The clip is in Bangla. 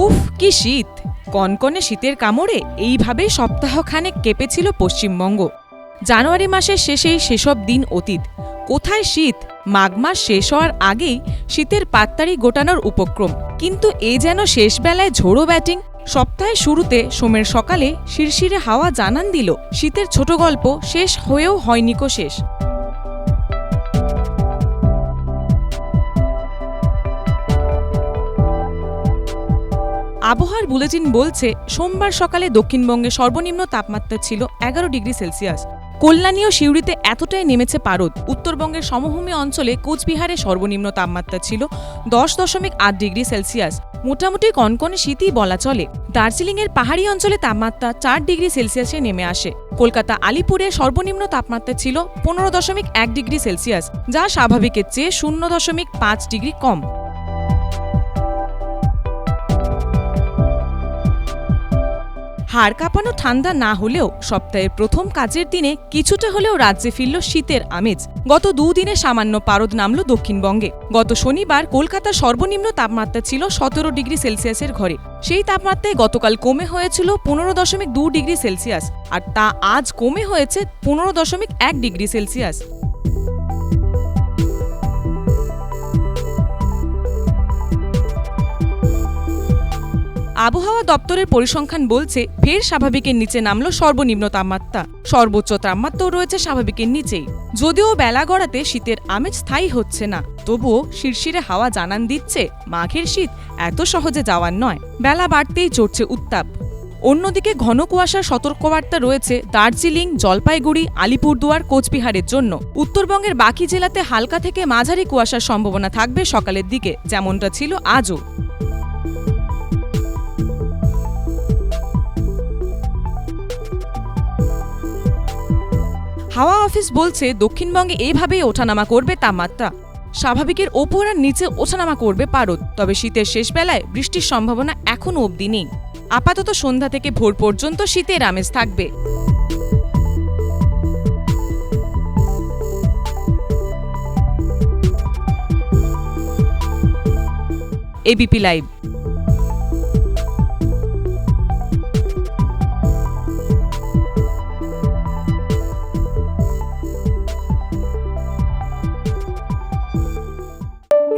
উফ, কি শীত। কনকনে শীতের কামড়ে এইভাবেই সপ্তাহখানেক কেঁপেছিল পশ্চিমবঙ্গ। জানুয়ারি মাসের শেষেই সেসব দিন অতীত। কোথায় শীত? মাঘ মাস শেষ হওয়ার আগেই শীতের পাত্তারি গোটানোর উপক্রম। কিন্তু এ যেন শেষ বেলায় ঝোড়ো ব্যাটিং। সপ্তাহের শুরুতে সোমের সকালে শিরশিরে হাওয়া জানান দিল, শীতের ছোট গল্প শেষ হয়েও হয়নিকো শেষ। আবহাওয়ার বুলেটিন বলছে, সোমবার সকালে দক্ষিণবঙ্গে সর্বনিম্ন তাপমাত্রা ছিল এগারো ডিগ্রি সেলসিয়াস। কল্যাণী ও সিউড়িতে এতটাই নেমেছে পারদ। উত্তরবঙ্গের সমভূমি অঞ্চলে কোচবিহারে সর্বনিম্ন তাপমাত্রা ছিল দশ দশমিক আট ডিগ্রি সেলসিয়াস। মোটামুটি কনকনে শীতই বলা চলে। দার্জিলিংয়ের পাহাড়ি অঞ্চলে তাপমাত্রা চার ডিগ্রি সেলসিয়াসে নেমে আসে। কলকাতা আলিপুরে সর্বনিম্ন তাপমাত্রা ছিল পনেরো দশমিক এক ডিগ্রি সেলসিয়াস, যা স্বাভাবিকের চেয়ে শূন্য দশমিক পাঁচ ডিগ্রি কম। হাড় কাঁপানো ঠান্ডা না হলেও সপ্তাহের প্রথম কাজের দিনে কিছুটা হলেও রাজ্যে ফিরল শীতের আমেজ। গত দুদিনে সামান্য পারদ নামল দক্ষিণবঙ্গে। গত শনিবার কলকাতার সর্বনিম্ন তাপমাত্রা ছিল সতেরো ডিগ্রি সেলসিয়াসের ঘরে। সেই তাপমাত্রায় গতকাল কমে হয়েছিল পনেরো দশমিক দু ডিগ্রি সেলসিয়াস, আর তা আজ কমে হয়েছে পনেরো দশমিক এক ডিগ্রি সেলসিয়াস। আবহাওয়া দপ্তরের পরিসংখ্যান বলছে, ফের স্বাভাবিকের নিচে নামল সর্বনিম্ন তাপমাত্রা। সর্বোচ্চ তাপমাত্রাও রয়েছে স্বাভাবিকের নিচেই। যদিও বেলা গড়াতে শীতের আমেজ স্থায়ী হচ্ছে না, তবুও শিরশিরে হাওয়া জানান দিচ্ছে, মাঘের শীত এত সহজে যাওয়ার নয়। বেলা বাড়তেই চড়ছে উত্তাপ। অন্যদিকে ঘন কুয়াশার সতর্কবার্তা রয়েছে দার্জিলিং, জলপাইগুড়ি, আলিপুরদুয়ার, কোচবিহারের জন্য। উত্তরবঙ্গের বাকি জেলাতে হালকা থেকে মাঝারি কুয়াশার সম্ভাবনা থাকবে সকালের দিকে, যেমনটা ছিল আজও। হাওয়া অফিস বলছে দক্ষিণবঙ্গে এইভাবেই ওঠানামা করবে তাপমাত্রা। স্বাভাবিকের ওপর আর নিচে ওঠানামা করবে পারদ। তবে শীতের শেষ বেলায় বৃষ্টির সম্ভাবনা এখনও অবধি নেই। আপাতত সন্ধ্যা থেকে ভোর পর্যন্ত শীতের আমেজ থাকবে। ABP live.